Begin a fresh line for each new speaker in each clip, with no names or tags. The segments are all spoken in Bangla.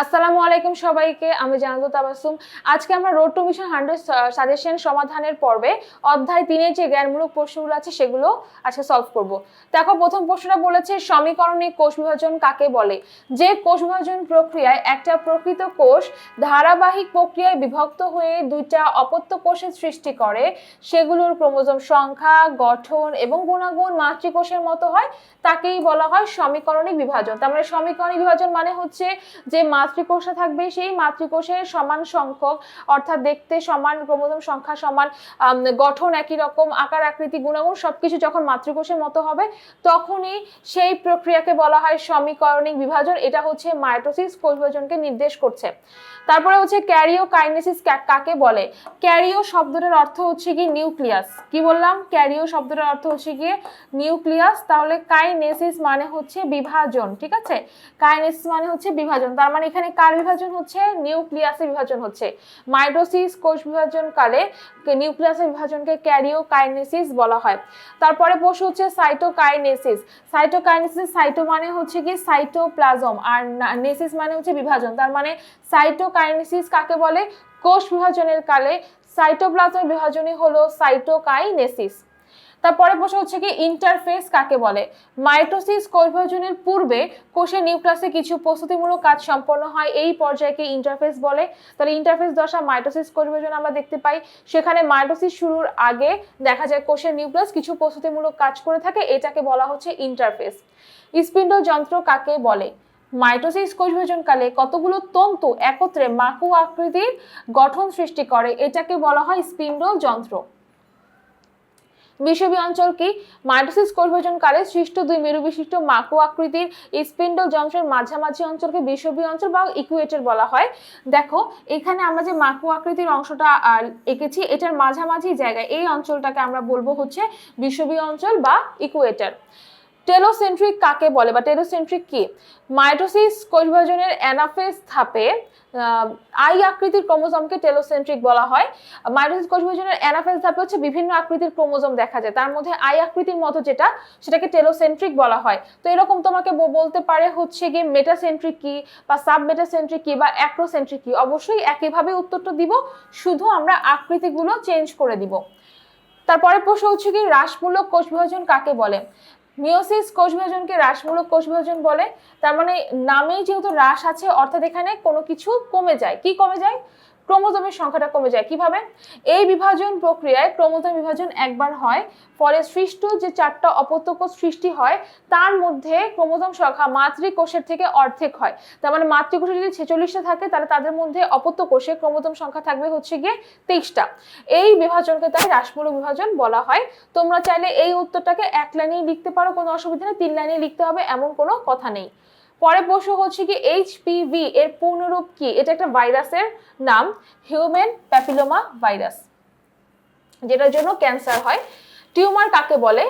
আসসালামু আলাইকুম সবাইকে, আমি জানাতো তাবাসুম। আজকে আমরা road to mission hundred suggestion সমাধানের পর্বে অধ্যায় তিনের যে জ্ঞানমূলক প্রশ্নগুলো আছে সেগুলো আজকে সলভ করব। দেখো, প্রথম প্রশ্নটা বলেছে সমীকরণিক কোষ বিভাজন কাকে বলে? যে কোষ বিভাজন প্রক্রিয়ায় একটা প্রকৃত কোষ ধারাবাহিক প্রক্রিয়ায় বিভক্ত হয়ে দুইটা অপত্য কোষের সৃষ্টি করে, সেগুলোর ক্রোমোজোম সংখ্যা, গঠন এবং গুণাগুণ মাতৃকোষের মতো হয়, তাকেই বলা হয় সমীকরণিক বিভাজন। তার মানে সমীকরণিক বিভাজন মানে হচ্ছে যে মাতৃকোষে থাকবে, সেই মাতৃকোষের সমান সংখ্যক, অর্থাৎ দেখতে সমান, ক্রোমোজোম সংখ্যা সমান গঠন একই রকম, আকার, আকৃতি গুণাগুণ সবকিছু যখন মাতৃকোষের মতো হবে, তখনই সেই প্রক্রিয়াকে বলা হয় সমীকরণিক বিভাজন। এটা হচ্ছে মাইটোসিস কোষ বিভাজনকে নির্দেশ করছে। তারপরে হচ্ছে ক্যারিও কাইনেসিস কাকে বলে? ক্যারিও শব্দটার অর্থ হচ্ছে কি নিউক্লিয়াস। কি বললাম? ক্যারিও শব্দটার অর্থ হচ্ছে গিয়ে নিউক্লিয়াস, তাহলে কাইনেসিস মানে হচ্ছে বিভাজন, ঠিক আছে? কাইনেসিস মানে হচ্ছে বিভাজন, তার মানে এখানে কার বিভাজন হচ্ছে? নিউক্লিয়াসের বিভাজন হচ্ছে। মাইটোসিস কোষ বিভাজন কালে নিউক্লিয়াসের বিভাজনকে ক্যারিও কাইনেসিস বলা হয়। তারপরে প্রশ্ন হচ্ছে সাইটোকাইনেসিস। সাইটোকাইনেসিস সাইটো মানে হচ্ছে কি? সাইটোপ্লাজম। আর নেসিস মানে হচ্ছে বিভাজন। তার মানে সাইটোকাইনেসিস কাকে বলে? কোষ বিভাজনের কালে সাইটোপ্লাজমের বিভাজনই হলো সাইটোকাইনেসিস। তারপরে প্রশ্ন হচ্ছে কি ইন্টারফেস কাকে বলে? মাইটোসিস কোষ বিভাজনের পূর্বে কোষের নিউক্লিয়াসে কিছু প্রস্তুতিমূলক কাজ সম্পন্ন হয়, এই পর্যায়কে ইন্টারফেস বলে? তাহলে ইন্টারফেস দশা মাইটোসিস কোষ বিভাজন আমরা দেখতে পাই। সেখানে মাইটোসিস শুরুর আগে দেখা যায় কোষের নিউক্লিয়াস কিছু প্রস্তুতিমূলক কাজ করে থাকে, এটাকে বলা হচ্ছে ইন্টারফেস স্পিন্ডল যন্ত্র কাকে বলে? মাইটোসিস কোষ বিভাজনকালে কতগুলো তন্তু একত্রে মাকু আকৃতির গঠন সৃষ্টি করে, এটাকে বলা হয় স্পিন্ডল যন্ত্র। বিষবীয় অঞ্চলকে মাইটোসিস কালে সৃষ্ট দুই মেরু বিশিষ্ট মাকো আকৃতির স্পিন্ডল যন্ত্রের মাঝামাঝি অঞ্চলকে বিষবীয় অঞ্চল বা ইকুয়েটর বলা হয়। দেখো, এখানে আমরা যে মাকো আকৃতির অংশটা এঁকেছি, এটার মাঝামাঝি জায়গায় এই অঞ্চলটাকে আমরা বলব হচ্ছে বিষবীয় অঞ্চল বা ইকুয়েটর টেলোসেন্ট্রিক কাকে বলে বা টেলোসেন্ট্রিক কি? মাইটোসিস কোষ বিভাজনের অ্যানাফেজ ধাপে আই আকৃতির ক্রোমোজোমকে টেলোসেন্ট্রিক বলা হয়। মাইটোসিস কোষ বিভাজনের অ্যানাফেজ ধাপে হচ্ছে বিভিন্ন আকৃতির ক্রোমোজোম দেখা যায়। তার মধ্যে আই আকৃতির মতো যেটা, সেটাকে টেলোসেন্ট্রিক বলা হয়। তো এরকম তোমাকে বলতে পারে হচ্ছে গিয়ে মেটাসেন্ট্রিক কি বা সাব মেটাসেন্ট্রিক কি বা অ্যাক্রোসেন্ট্রিক কি? অবশ্যই একইভাবে উত্তরটা দিব, শুধু আমরা আকৃতিগুলো চেঞ্জ করে দিব। তারপরে প্রশ্ন হচ্ছে কি হ্রাসমূলক কোষ বিভাজন কাকে বলে? মিওসিস কোষ বিভাজনকে হ্রাসমূলক কোষ বিভাজন বলে। তার মানে নামেই যেহেতু হ্রাস আছে, অর্থাৎ এখানে কোনো কিছু কমে যায়। কি কমে যায়? ক্রোমোজোমের সংখ্যাটা কমে যায়। কীভাবে? এই বিভাজন প্রক্রিয়ায় ক্রোমোজোম বিভাজন একবার হয়, ফলে সৃষ্ট যে চারটা অপত্য কোষ সৃষ্টি হয়, তার মধ্যে ক্রোমোজোম সংখ্যা মাতৃকোষের থেকে অর্ধেক হয়। তার মানে মাতৃকোষে যদি ছেচল্লিশটা থাকে, তাহলে তাদের মধ্যে অপত্য কোষে ক্রোমোজোম সংখ্যা থাকবে হচ্ছে গিয়ে তেইশটা। এই বিভাজনকে তাই হ্রাসমূলক বিভাজন বলা হয়। তোমরা চাইলে এই উত্তরটাকে এক লাইনেই লিখতে পারো, কোনো অসুবিধা নেই। তিন লাইনেই লিখতে হবে, এমন কোনো কথা নেই। পরে প্রশ্ন হচ্ছে কি এইচপিভি এর পূর্ণরূপ কি? এটা একটা ভাইরাসের নাম হিউম্যান প্যাপিলোমা ভাইরাস যেটার জন্য ক্যান্সার হয়। টিউমার কাকে বলে?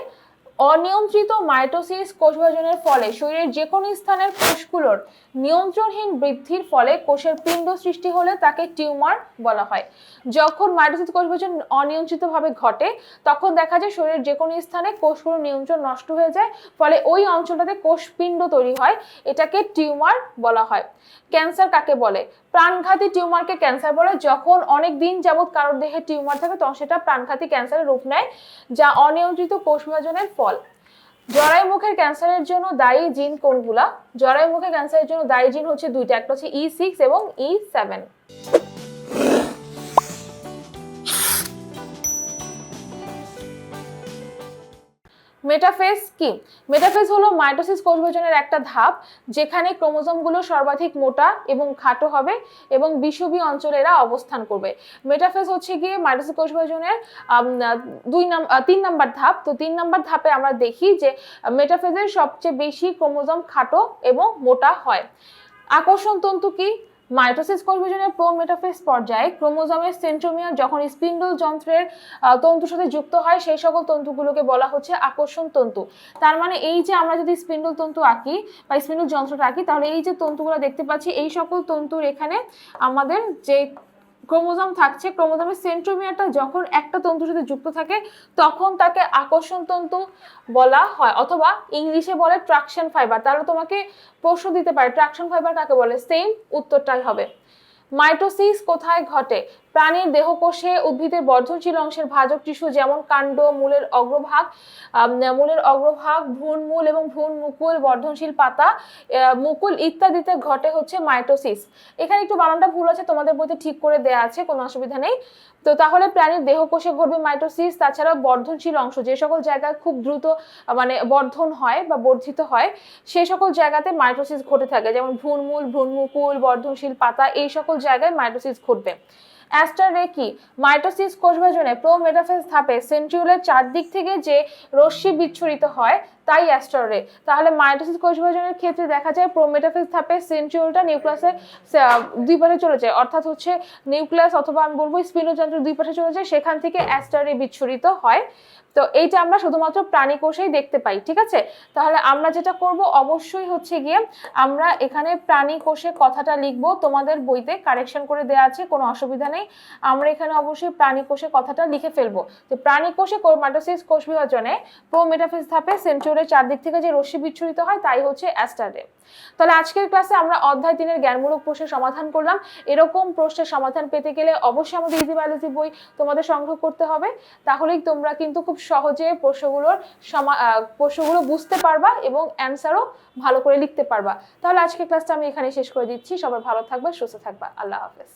অনিয়ন্ত্রিত মাইটোসিস কোষ বিভাজনের ফলে শরীরের যে কোনো স্থানের কোষগুলোর নিয়ন্ত্রণহীন বৃদ্ধির ফলে কোষের পিণ্ড সৃষ্টি হলে তাকে টিউমার বলা হয়। যখন মাইটোসিস কোষ বিভাজন অনিয়ন্ত্রিতভাবে ঘটে, তখন দেখা যায় শরীরের যে কোনো স্থানে কোষগুলোর নিয়ন্ত্রণ নষ্ট হয়ে যায়, ফলে ওই অঞ্চলটাতে কোষপিণ্ড তৈরি হয়, এটাকে টিউমার বলা হয়। ক্যান্সার কাকে বলে? প্রাণঘাতী টিউমারকে ক্যান্সার বলে যখন অনেক দিন যাবৎ কারোর দেহে টিউমার থাকে, তখন সেটা প্রাণঘাতী ক্যান্সারের রূপ নেয়, যা অনিয়ন্ত্রিত কোষ বিভাজনের ফল। জরায়ু মুখের ক্যান্সারের জন্য দায়ী জিন কোনগুলা? জরায়ু মুখের ক্যান্সারের জন্য দায়ী জিন হচ্ছে দুইটা, একটা হচ্ছে ই সিক্স এবং ই সেভেন মেটাফেজ কি? মেটাফেজ হলো মাইটোসিস কোষ বিভাজনের একটা ধাপ, যেখানে ক্রোমোজোমগুলো সর্বাধিক মোটা এবং খাটো হবে এবং বিষুবীয় অঞ্চলে এরা অবস্থান করবে। মেটাফেজ হচ্ছে গিয়ে মাইটোসিস কোষ বিভাজনের দুই নাম তিন নাম্বার ধাপ। তো তিন নাম্বার ধাপে আমরা দেখি যে মেটাফেজের সবচেয়ে বেশি ক্রোমোজোম খাটো এবং মোটা হয়। আকর্ষণ তন্তু কি? মাইটোসিস কলভিজনের প্রো মেটাফেস পর্যায়ে ক্রোমোজোমের সেন্ট্রোমিয়ার যখন স্পিন্ডল যন্ত্রের তন্তুর সাথে যুক্ত হয়, সেই সকল তন্তুগুলোকে বলা হচ্ছে আকর্ষণ তন্তু। তার মানে এই যে আমরা যদি স্পিন্ডল তন্তু আঁকি বা স্পিন্ডল যন্ত্রটা আঁকি, তাহলে এই যে তন্তুগুলো দেখতে পাচ্ছি, এই সকল তন্তুর এখানে আমাদের যে ক্রোমোজোম থাকছে, ক্রোমোজোমের সেন্ট্রোমিয়ারটা যখন একটা তন্তুর সাথে যুক্ত থাকে, তখন তাকে আকর্ষণ তন্তু বলা হয়, অথবা ইংলিশে বলে ট্রাকশন ফাইবার তাহলে তোমাকে প্রশ্ন দিতে পারে ট্রাকশন ফাইবার কাকে বলে? সেম উত্তরটাই হবে। মাইটোসিস কোথায় ঘটে? প্রাণীর দেহকোষে উদ্ভিদের বর্ধনশীল অংশের ভাজক টিস্যু যেমন কাণ্ড, মূলের অগ্রভাগ মূলের অগ্রভাগ ভ্রূণমূল এবং ভ্রূণ মুকুল বর্ধনশীল পাতা মুকুল ইত্যাদিতে ঘটে হচ্ছে মাইটোসিস। এখানে একটু বানানটা ভুল আছে, তোমাদের বইতে ঠিক করে দেয়া আছে, কোনো অসুবিধা নেই। তো তাহলে প্রাণীর দেহকোষে ঘটবে মাইটোসিস তাছাড়া বর্ধনশীল অংশ, যে সকল জায়গায় খুব দ্রুত মানে বর্ধন হয় বা বর্ধিত হয় সেই সকল জায়গাতে মাইটোসিস ঘটে থাকে। যেমন ভ্রূণমূল ভ্রূণমুকুল বর্ধনশীল পাতা, এই সকল জায়গায় মাইটোসিস ঘটবে। অ্যাস্টার রেকি মাইটোসিস কোষভাজনে প্রো মেটাফেজ ধাপে সেন্ট্রিউলের চারদিক থেকে যে রশ্মি বিচ্ছুরিত হয় তাই অ্যাস্টার তাহলে মাইটোসিস কোষ বিভাজনের ক্ষেত্রে দেখা যায় প্রোমেটাফেজ ধাপে সেন্ট্রিওলটা নিউক্লিয়াসে দুই পাশে চলে যায়। অর্থাৎ হচ্ছে নিউক্লিয়াস অথবা আমি বলব স্পিনোযন্ত্র দুই পাশে চলে যায়, সেখান থেকে অ্যাস্টারে বিচ্ছুরিত হয়। তো এইটা আমরা শুধুমাত্র প্রাণী কোষেই দেখতে পাই, ঠিক আছে? তাহলে আমরা যেটা করব, অবশ্যই হচ্ছে গিয়ে আমরা এখানে প্রাণী কোষে কথাটা লিখব, তোমাদের বইতে কারেকশন করে দেওয়া আছে, কোনো অসুবিধা নেই। আমরা এখানে অবশ্যই প্রাণী কোষে কথাটা লিখে ফেলব। যে প্রাণী কোষে কোষ বিভাজনে প্রোমেটাফিস ধাপে সেন্ট্রিওলের চারদিক থেকে যে রশ্মি বিচ্ছুরিত হয়, তাই হচ্ছে অ্যাস্টারে তাহলে আজকের ক্লাসে আমরা অধ্যায় তিনের জ্ঞানমূলক প্রশ্নের সমাধান করলাম। এরকম প্রশ্নের সমাধান পেতে গেলে অবশ্যই আমাদের ইজি বায়োলজি বই তোমাদের সংগ্রহ করতে হবে। তাহলেই তোমরা কিন্তু খুব সহজে প্রশ্নগুলোর সমা প্রশ্নগুলো বুঝতে পারবা এবং অ্যান্সারও ভালো করে লিখতে পারবা। তাহলে আজকের ক্লাসটা আমি এখানে শেষ করে দিচ্ছি। সবাই ভালো থাকবে, সুস্থ থাকবা। আল্লাহ হাফেজ।